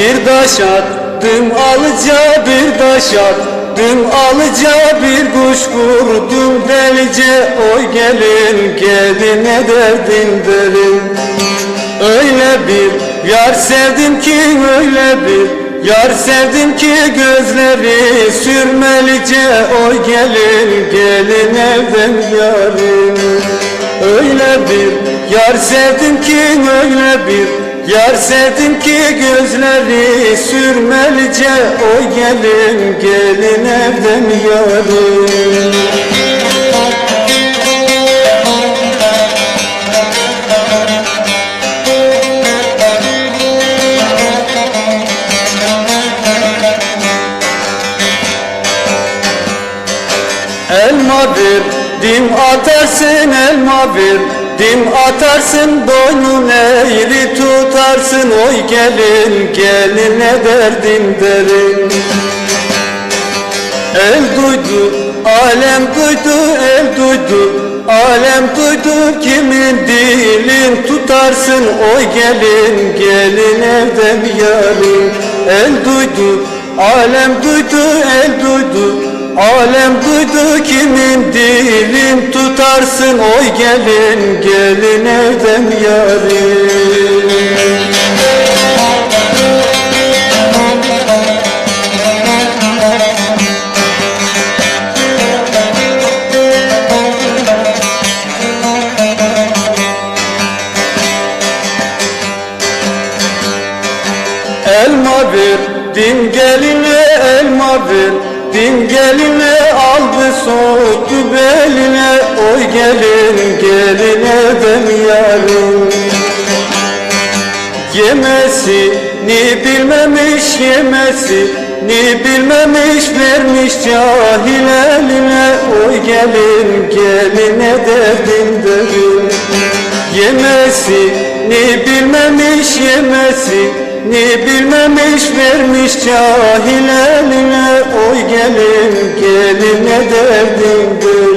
Bir taş attım alıca bir taş attım alıca bir kuş vurdum delice Oy gelin gelin ne derdin derin Öyle bir yar sevdim ki öyle bir Yar sevdim ki gözleri sürmelice Oy gelin gelin evden yarim Öyle bir yar sevdim ki öyle bir Yar sevdim ki gözleri sürmelice Oy gelin gelin evden yarim Elma bir dim atarsın elma bir dim atarsın boynun tutarsın oy gelin gelin ne derdin derin. El duydu alem duydu el duydu. Alem duydu kimin dilin tutarsın? Oy gelin gelin evden yarın. El duydu alem duydu el duydu. Alem duydu kimin dilin tutarsın? Oy gelin gelin evden yarim Elma verdim geline elma verdim geline aldı soğuttu beline. Oy gelin geline ben yarım Yemesini bilmemiş yemesini bilmemiş vermiş cahil eline Oy gelin geline derdin derin Yemesini bilmemiş yemesini bilmemiş vermiş cahil eline Oy gelin geline derdin derin